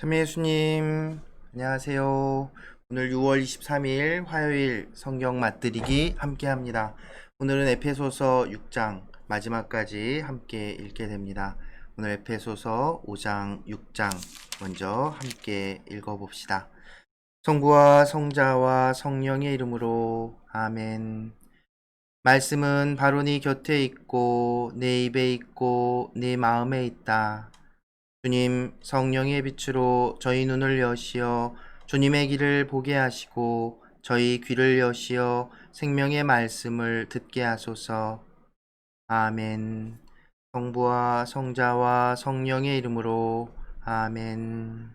참여 예수님, 안녕하세요. 오늘 6월 23일 화요일 성경 맛들이기 함께 합니다. 오늘은 에페소서 6장 마지막까지 함께 읽게 됩니다. 오늘 에페소서 5장 6장 먼저 함께 읽어 봅시다. 성부와 성자와 성령의 이름으로 아멘. 말씀은 바로 네 곁에 있고 내 입에 있고 내 마음에 있다. 주님 성령의 빛으로 저희 눈을 여시어 주님의 길을 보게 하시고 저희 귀를 여시어 생명의 말씀을 듣게 하소서. 아멘. 성부와 성자와 성령의 이름으로 아멘.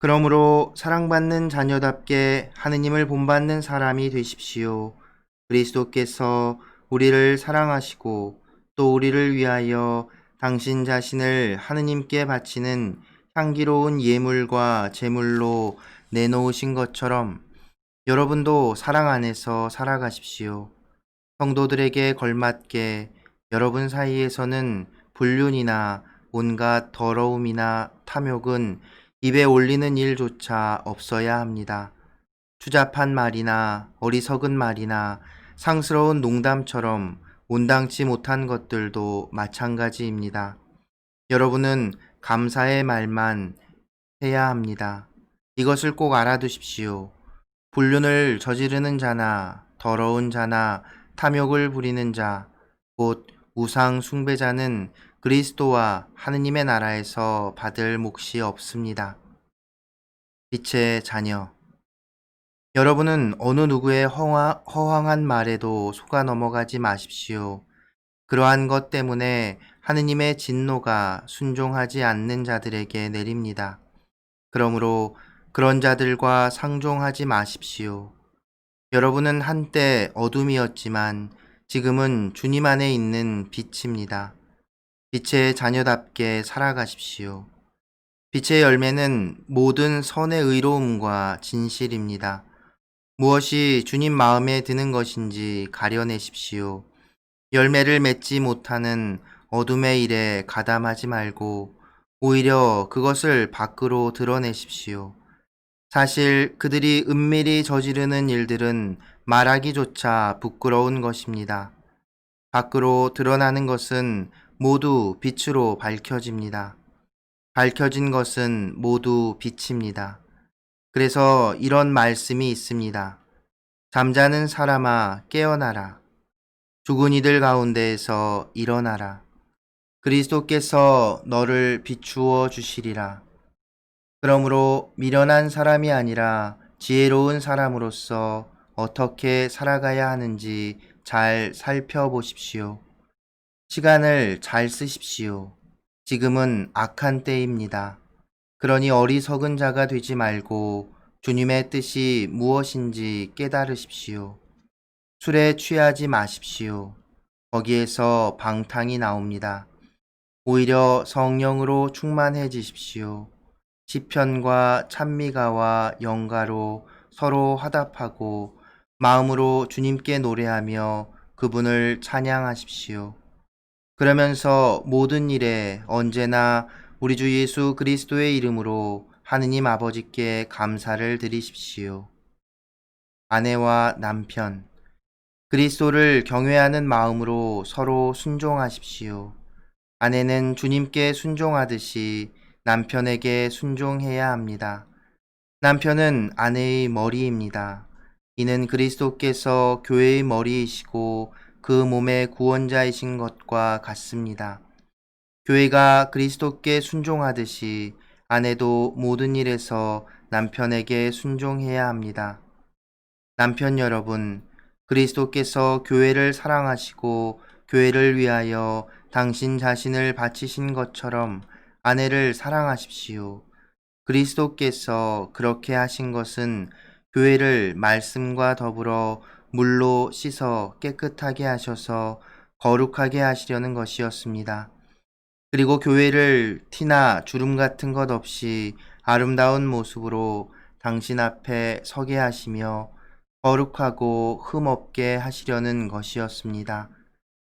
그러므로 사랑받는 자녀답게 하느님을 본받는 사람이 되십시오. 그리스도께서 우리를 사랑하시고 또 우리를 위하여 당신 자신을 하느님께 바치는 향기로운 예물과 제물로 내놓으신 것처럼 여러분도 사랑 안에서 살아가십시오. 성도들에게 걸맞게 여러분 사이에서는 불륜이나 온갖 더러움이나 탐욕은 입에 올리는 일조차 없어야 합니다. 추잡한 말이나 어리석은 말이나 상스러운 농담처럼 온당치 못한 것들도 마찬가지입니다. 여러분은 감사의 말만 해야 합니다. 이것을 꼭 알아두십시오. 불륜을 저지르는 자나 더러운 자나 탐욕을 부리는 자, 곧 우상 숭배자는 그리스도와 하느님의 나라에서 받을 몫이 없습니다. 빛의 자녀. 여러분은 어느 누구의 허화, 허황한 말에도 속아 넘어가지 마십시오. 그러한 것 때문에 하느님의 진노가 순종하지 않는 자들에게 내립니다. 그러므로 그런 자들과 상종하지 마십시오. 여러분은 한때 어둠이었지만 지금은 주님 안에 있는 빛입니다. 빛의 자녀답게 살아가십시오. 빛의 열매는 모든 선의 의로움과 진실입니다. 무엇이 주님 마음에 드는 것인지 가려내십시오. 열매를 맺지 못하는 어둠의 일에 가담하지 말고 오히려 그것을 밖으로 드러내십시오. 사실 그들이 은밀히 저지르는 일들은 말하기조차 부끄러운 것입니다. 밖으로 드러나는 것은 모두 빛으로 밝혀집니다. 밝혀진 것은 모두 빛입니다. 그래서 이런 말씀이 있습니다. 잠자는 사람아 깨어나라. 죽은 이들 가운데에서 일어나라. 그리스도께서 너를 비추어 주시리라. 그러므로 미련한 사람이 아니라 지혜로운 사람으로서 어떻게 살아가야 하는지 잘 살펴보십시오. 시간을 잘 쓰십시오. 지금은 악한 때입니다. 그러니 어리석은 자가 되지 말고 주님의 뜻이 무엇인지 깨달으십시오. 술에 취하지 마십시오. 거기에서 방탕이 나옵니다. 오히려 성령으로 충만해지십시오. 시편과 찬미가와 영가로 서로 화답하고 마음으로 주님께 노래하며 그분을 찬양하십시오. 그러면서 모든 일에 언제나 우리 주 예수 그리스도의 이름으로 하느님 아버지께 감사를 드리십시오. 아내와 남편, 그리스도를 경외하는 마음으로 서로 순종하십시오. 아내는 주님께 순종하듯이 남편에게 순종해야 합니다. 남편은 아내의 머리입니다. 이는 그리스도께서 교회의 머리이시고 그 몸의 구원자이신 것과 같습니다. 교회가 그리스도께 순종하듯이 아내도 모든 일에서 남편에게 순종해야 합니다. 남편 여러분, 그리스도께서 교회를 사랑하시고 교회를 위하여 당신 자신을 바치신 것처럼 아내를 사랑하십시오. 그리스도께서 그렇게 하신 것은 교회를 말씀과 더불어 물로 씻어 깨끗하게 하셔서 거룩하게 하시려는 것이었습니다. 그리고 교회를 티나 주름 같은 것 없이 아름다운 모습으로 당신 앞에 서게 하시며 거룩하고 흠없게 하시려는 것이었습니다.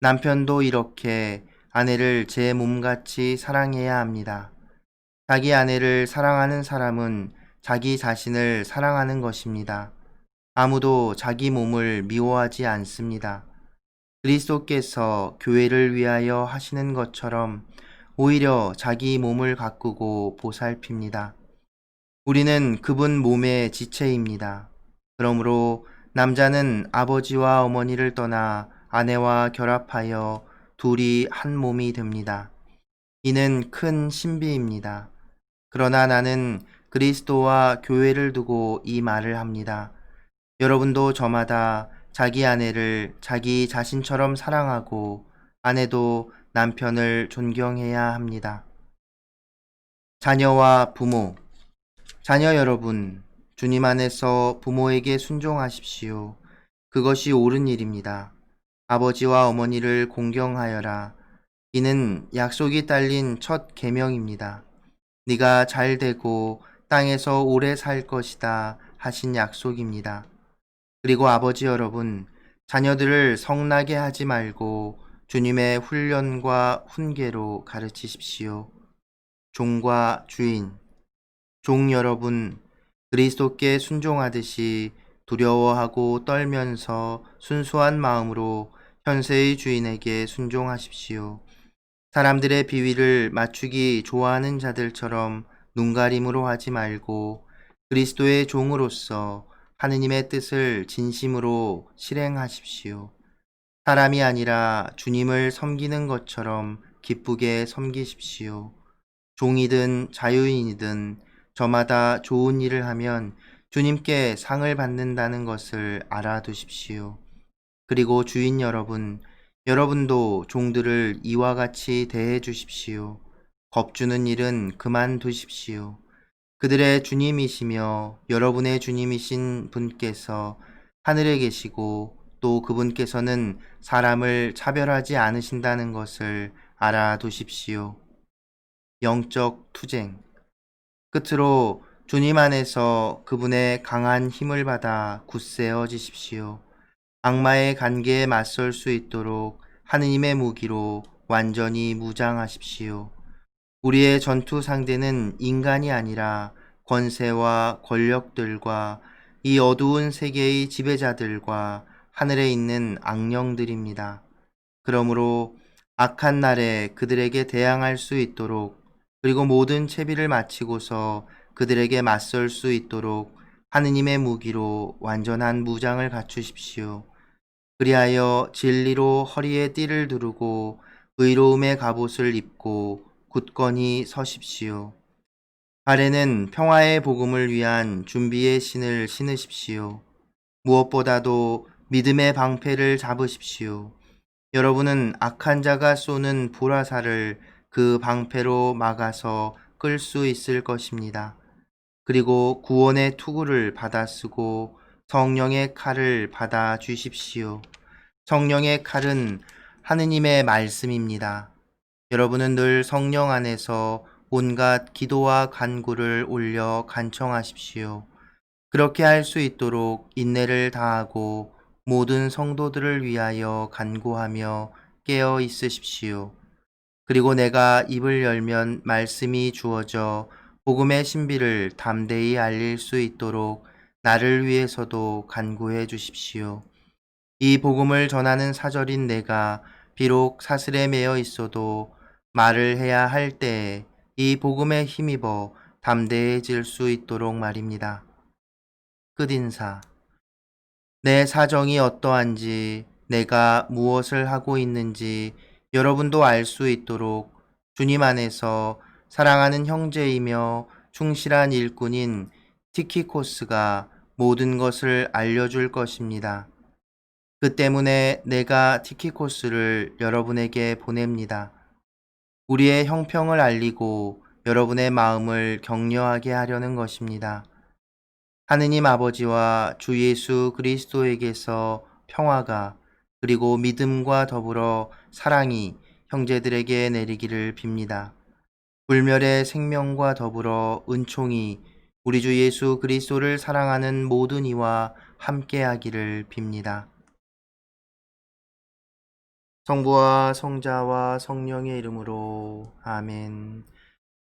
남편도 이렇게 아내를 제 몸같이 사랑해야 합니다. 자기 아내를 사랑하는 사람은 자기 자신을 사랑하는 것입니다. 아무도 자기 몸을 미워하지 않습니다. 그리스도께서 교회를 위하여 하시는 것처럼 오히려 자기 몸을 가꾸고 보살핍니다. 우리는 그분 몸의 지체입니다. 그러므로 남자는 아버지와 어머니를 떠나 아내와 결합하여 둘이 한 몸이 됩니다. 이는 큰 신비입니다. 그러나 나는 그리스도와 교회를 두고 이 말을 합니다. 여러분도 저마다 자기 아내를 자기 자신처럼 사랑하고 아내도 남편을 존경해야 합니다. 자녀와 부모, 자녀 여러분, 주님 안에서 부모에게 순종하십시오. 그것이 옳은 일입니다. 아버지와 어머니를 공경하여라. 이는 약속이 딸린 첫 계명입니다. 네가 잘 되고 땅에서 오래 살 것이다 하신 약속입니다. 그리고 아버지 여러분, 자녀들을 성나게 하지 말고 주님의 훈련과 훈계로 가르치십시오. 종과 주인, 종 여러분, 그리스도께 순종하듯이 두려워하고 떨면서 순수한 마음으로 현세의 주인에게 순종하십시오. 사람들의 비위를 맞추기 좋아하는 자들처럼 눈가림으로 하지 말고 그리스도의 종으로서 하느님의 뜻을 진심으로 실행하십시오. 사람이 아니라 주님을 섬기는 것처럼 기쁘게 섬기십시오. 종이든 자유인이든 저마다 좋은 일을 하면 주님께 상을 받는다는 것을 알아두십시오. 그리고 주인 여러분, 여러분도 종들을 이와 같이 대해 주십시오. 겁주는 일은 그만두십시오. 그들의 주님이시며 여러분의 주님이신 분께서 하늘에 계시고 또 그분께서는 사람을 차별하지 않으신다는 것을 알아두십시오. 영적 투쟁. 끝으로 주님 안에서 그분의 강한 힘을 받아 굳세어지십시오. 악마의 관계에 맞설 수 있도록 하느님의 무기로 완전히 무장하십시오. 우리의 전투 상대는 인간이 아니라 권세와 권력들과 이 어두운 세계의 지배자들과 하늘에 있는 악령들입니다. 그러므로 악한 날에 그들에게 대항할 수 있도록 그리고 모든 채비를 마치고서 그들에게 맞설 수 있도록 하느님의 무기로 완전한 무장을 갖추십시오. 그리하여 진리로 허리에 띠를 두르고 의로움의 갑옷을 입고 굳건히 서십시오. 발에는 평화의 복음을 위한 준비의 신을 신으십시오. 무엇보다도 믿음의 방패를 잡으십시오. 여러분은 악한 자가 쏘는 불화살을 그 방패로 막아서 끌 수 있을 것입니다. 그리고 구원의 투구를 받아 쓰고 성령의 칼을 받아 주십시오. 성령의 칼은 하느님의 말씀입니다. 여러분은 늘 성령 안에서 온갖 기도와 간구를 올려 간청하십시오. 그렇게 할 수 있도록 인내를 다하고 모든 성도들을 위하여 간구하며 깨어 있으십시오. 그리고 내가 입을 열면 말씀이 주어져 복음의 신비를 담대히 알릴 수 있도록 나를 위해서도 간구해 주십시오. 이 복음을 전하는 사절인 내가 비록 사슬에 매여 있어도 말을 해야 할 때에 이 복음에 힘입어 담대해질 수 있도록 말입니다. 끝인사. 내 사정이 어떠한지, 내가 무엇을 하고 있는지 여러분도 알 수 있도록 주님 안에서 사랑하는 형제이며 충실한 일꾼인 티키코스가 모든 것을 알려줄 것입니다. 그 때문에 내가 티키코스를 여러분에게 보냅니다. 우리의 형평을 알리고 여러분의 마음을 격려하게 하려는 것입니다. 하느님 아버지와 주 예수 그리스도에게서 평화가 그리고 믿음과 더불어 사랑이 형제들에게 내리기를 빕니다. 불멸의 생명과 더불어 은총이 우리 주 예수 그리스도를 사랑하는 모든 이와 함께하기를 빕니다. 성부와 성자와 성령의 이름으로 아멘.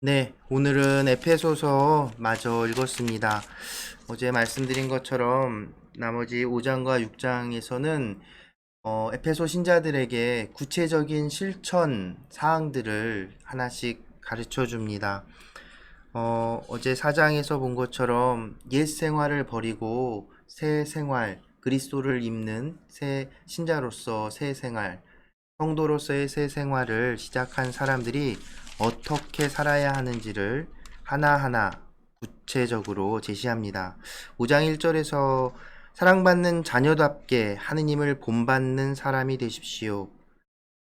네, 오늘은 에페소서 마저 읽었습니다. 어제 말씀드린 것처럼 나머지 5장과 6장에서는 어, 에페소 신자들에게 구체적인 실천 사항들을 하나씩 가르쳐 줍니다. 어, 어제 4장에서 본 것처럼 옛 생활을 버리고 새 생활, 그리스도를 입는 새 신자로서 새 생활, 성도로서의 새 생활을 시작한 사람들이 어떻게 살아야 하는지를 하나하나 구체적으로 제시합니다. 5장 1절에서 사랑받는 자녀답게 하느님을 본받는 사람이 되십시오.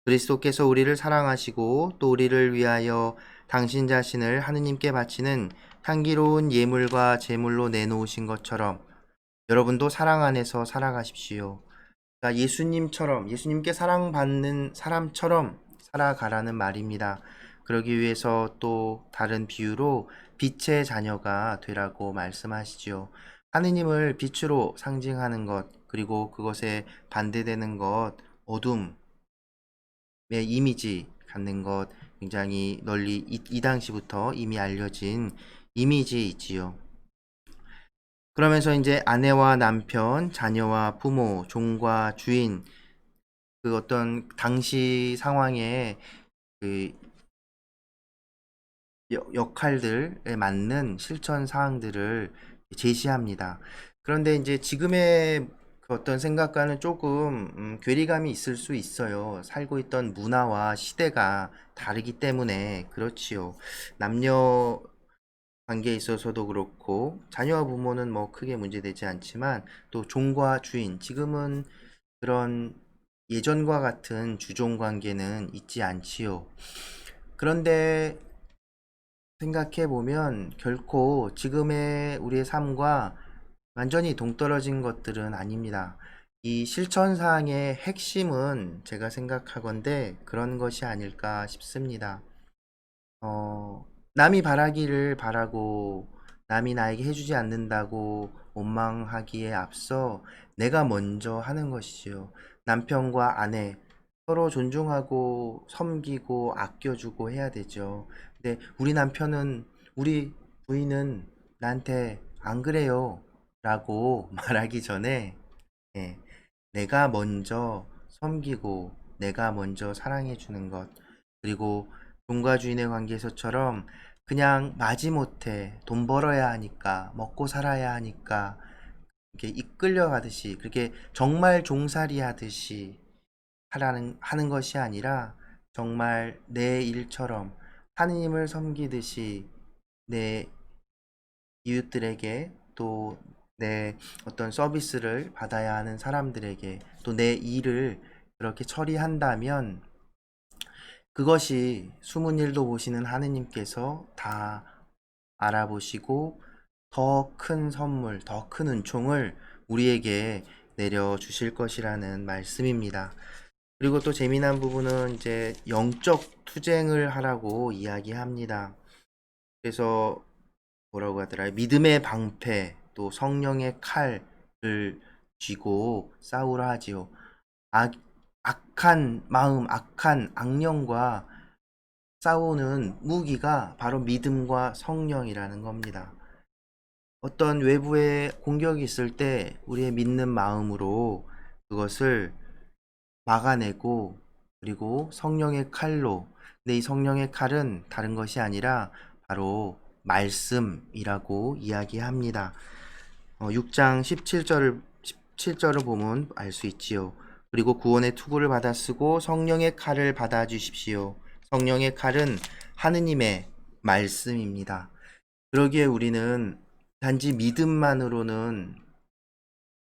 그리스도께서 우리를 사랑하시고 또 우리를 위하여 당신 자신을 하느님께 바치는 향기로운 예물과 제물로 내놓으신 것처럼 여러분도 사랑 안에서 살아가십시오. 그러니까 예수님처럼 예수님께 사랑받는 사람처럼 살아가라는 말입니다. 그러기 위해서 또 다른 비유로 빛의 자녀가 되라고 말씀하시지요. 하느님을 빛으로 상징하는 것 그리고 그것에 반대되는 것 어둠의 이미지 갖는 것 굉장히 널리 이, 이 당시부터 이미 알려진 이미지이지요. 그러면서 이제 아내와 남편, 자녀와 부모, 종과 주인 그 어떤 당시 상황에 그 여- 역할들에 맞는 실천 사항들을 제시합니다. 그런데 이제 지금의 그 어떤 생각과는 조금 음, 괴리감이 있을 수 있어요. 살고 있던 문화와 시대가 다르기 때문에 그렇지요. 남녀 관계에 있어서도 그렇고 자녀와 부모는 뭐 크게 문제되지 않지만 또 종과 주인 지금은 그런 예전과 같은 주종 관계는 있지 않지요. 그런데 생각해 보면 결코 지금의 우리의 삶과 완전히 동떨어진 것들은 아닙니다. 이 실천 사항의 핵심은 제가 생각하건대 그런 것이 아닐까 싶습니다. 어, 남이 바라기를 바라고 남이 나에게 해주지 않는다고 원망하기에 앞서 내가 먼저 하는 것이지요. 남편과 아내 서로 존중하고 섬기고 아껴주고 해야 되죠. 근데 우리 남편은 우리 부인은 나한테 안 그래요 라고 말하기 전에 예, 내가 먼저 섬기고 내가 먼저 사랑해 주는 것 그리고 종과 주인의 관계에서처럼 그냥 마지못해 돈 벌어야 하니까 먹고 살아야 하니까 이렇게 이끌려 가듯이 그렇게 정말 종살이 하듯이 하라는 하는 것이 아니라 정말 내 일처럼 하느님을 섬기듯이 내 이웃들에게 또 내 어떤 서비스를 받아야 하는 사람들에게 또 내 일을 그렇게 처리한다면 그것이 숨은 일도 보시는 하느님께서 다 알아보시고 더 큰 선물, 더 큰 은총을 우리에게 내려 주실 것이라는 말씀입니다. 그리고 또 재미난 부분은 이제 영적 투쟁을 하라고 이야기합니다. 그래서 뭐라고 하더라? 믿음의 방패, 또 성령의 칼을 쥐고 싸우라 하지요. 악, 악한 마음, 악한 악령과 싸우는 무기가 바로 믿음과 성령이라는 겁니다. 어떤 외부의 공격이 있을 때 우리의 믿는 마음으로 그것을 막아내고 그리고 성령의 칼로 근데 이 성령의 칼은 다른 것이 아니라 바로 말씀이라고 이야기합니다. 어, 6장 17절을 17절을 보면 알 수 있지요. 그리고 구원의 투구를 받아 쓰고 성령의 칼을 받아 주십시오. 성령의 칼은 하느님의 말씀입니다. 그러기에 우리는 단지 믿음만으로는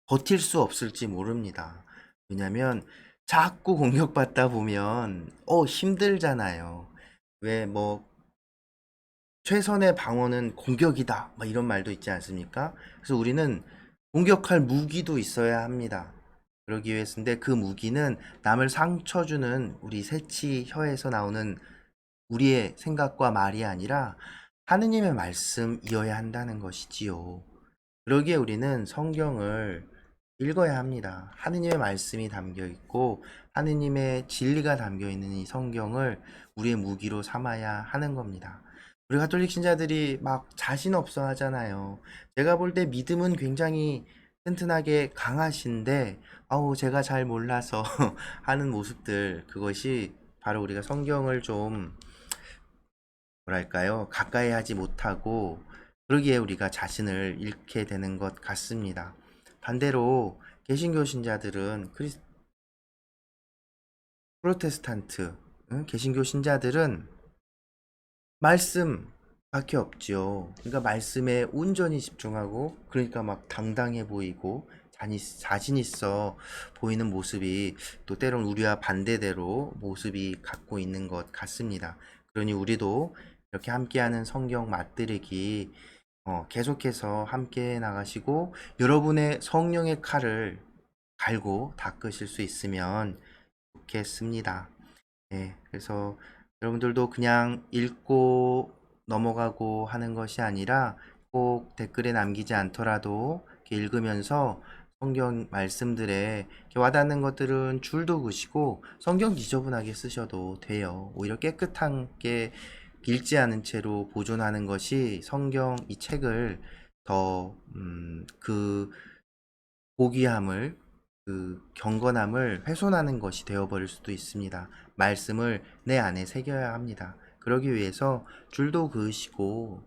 버틸 수 없을지 모릅니다. 왜냐하면 자꾸 공격받다 보면 어 힘들잖아요. 왜 뭐 최선의 방어는 공격이다. 뭐 이런 말도 있지 않습니까? 그래서 우리는 공격할 무기도 있어야 합니다. 그러기 위해서인데 그 무기는 남을 상처 주는 우리 새치 혀에서 나오는 우리의 생각과 말이 아니라 하느님의 말씀이어야 한다는 것이지요. 그러기에 우리는 성경을 읽어야 합니다. 하느님의 말씀이 담겨 있고 하느님의 진리가 담겨 있는 이 성경을 우리의 무기로 삼아야 하는 겁니다. 우리 가톨릭 신자들이 막 자신 없어 하잖아요. 제가 볼 때 믿음은 굉장히 튼튼하게 강하신데 아우 제가 잘 몰라서 하는 모습들 그것이 바로 우리가 성경을 좀 뭐랄까요? 가까이 하지 못하고 그러기에 우리가 자신을 잃게 되는 것 같습니다. 반대로 개신교 신자들은 크리스 프로테스탄트 응? 개신교 신자들은 말씀 밖에 없지요. 그러니까 말씀에 온전히 집중하고 그러니까 막 당당해 보이고 자신, 자신 있어 보이는 모습이 또 때론 우리와 반대대로 모습이 갖고 있는 것 같습니다. 그러니 우리도 이렇게 함께하는 성경 맛들이기 어, 계속해서 함께 나가시고 여러분의 성령의 칼을 갈고 닦으실 수 있으면 좋겠습니다. 네, 그래서 여러분들도 그냥 읽고 넘어가고 하는 것이 아니라 꼭 댓글에 남기지 않더라도 읽으면서 성경 말씀들에 와닿는 것들은 줄도 그시고 성경 지저분하게 쓰셔도 돼요. 오히려 깨끗하게 읽지 않은 채로 보존하는 것이 성경 이 책을 더, 음, 그 고귀함을, 그 경건함을 훼손하는 것이 되어버릴 수도 있습니다. 말씀을 내 안에 새겨야 합니다. 그러기 위해서 줄도 그으시고,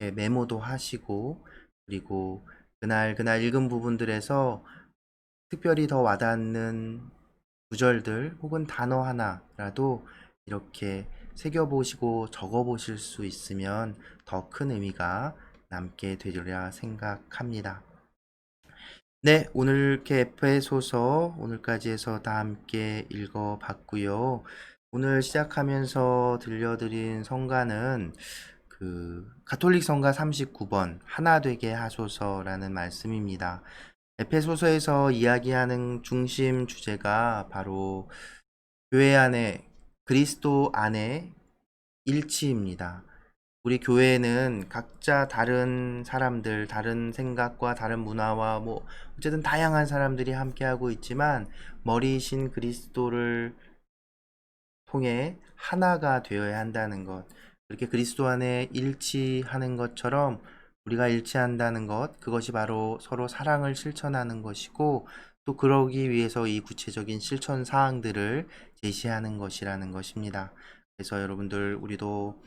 예, 메모도 하시고, 그리고 그날 그날 읽은 부분들에서 특별히 더 와닿는 구절들 혹은 단어 하나라도 이렇게 새겨보시고 적어보실 수 있으면 더 큰 의미가 남게 되리라 생각합니다. 네, 오늘 이렇게 에페소서 오늘까지 해서 다 함께 읽어봤고요. 오늘 시작하면서 들려드린 성가는 그 가톨릭 성가 39번 하나 되게 하소서라는 말씀입니다. 에페소서에서 이야기하는 중심 주제가 바로 교회 안에 그리스도 안에 일치입니다. 우리 교회는 각자 다른 사람들, 다른 생각과 다른 문화와 뭐 어쨌든 다양한 사람들이 함께하고 있지만 머리이신 그리스도를 통해 하나가 되어야 한다는 것. 그렇게 그리스도 안에 일치하는 것처럼 우리가 일치한다는 것, 그것이 바로 서로 사랑을 실천하는 것이고 또 그러기 위해서 이 구체적인 실천 사항들을 제시하는 것이라는 것입니다. 그래서 여러분들 우리도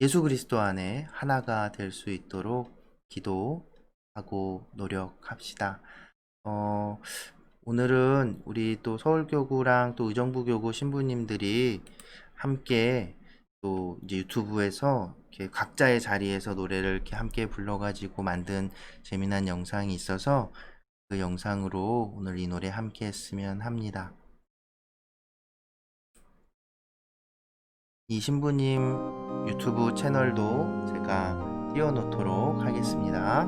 예수 그리스도 안에 하나가 될 수 있도록 기도하고 노력합시다. 어, 오늘은 우리 또 서울교구랑 또 의정부교구 신부님들이 함께 또 이제 유튜브에서 이렇게 각자의 자리에서 노래를 이렇게 함께 불러가지고 만든 재미난 영상이 있어서 그 영상으로 오늘 이 노래 함께 했으면 합니다. 이 신부님 유튜브 채널도 제가 띄워놓도록 하겠습니다.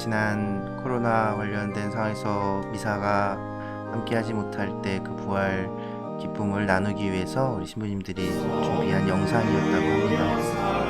지난 코로나 관련된 상황에서 미사가 함께하지 못할 때 그 부활 기쁨을 나누기 위해서 우리 신부님들이 준비한 영상이었다고 합니다.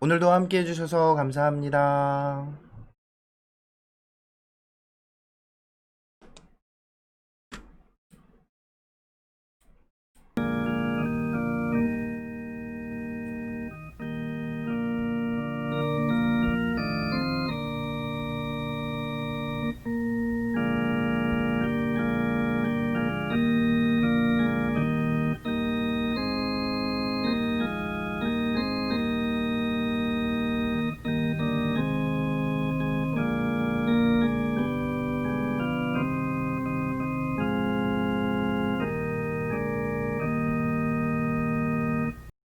오늘도 함께 해주셔서 감사합니다.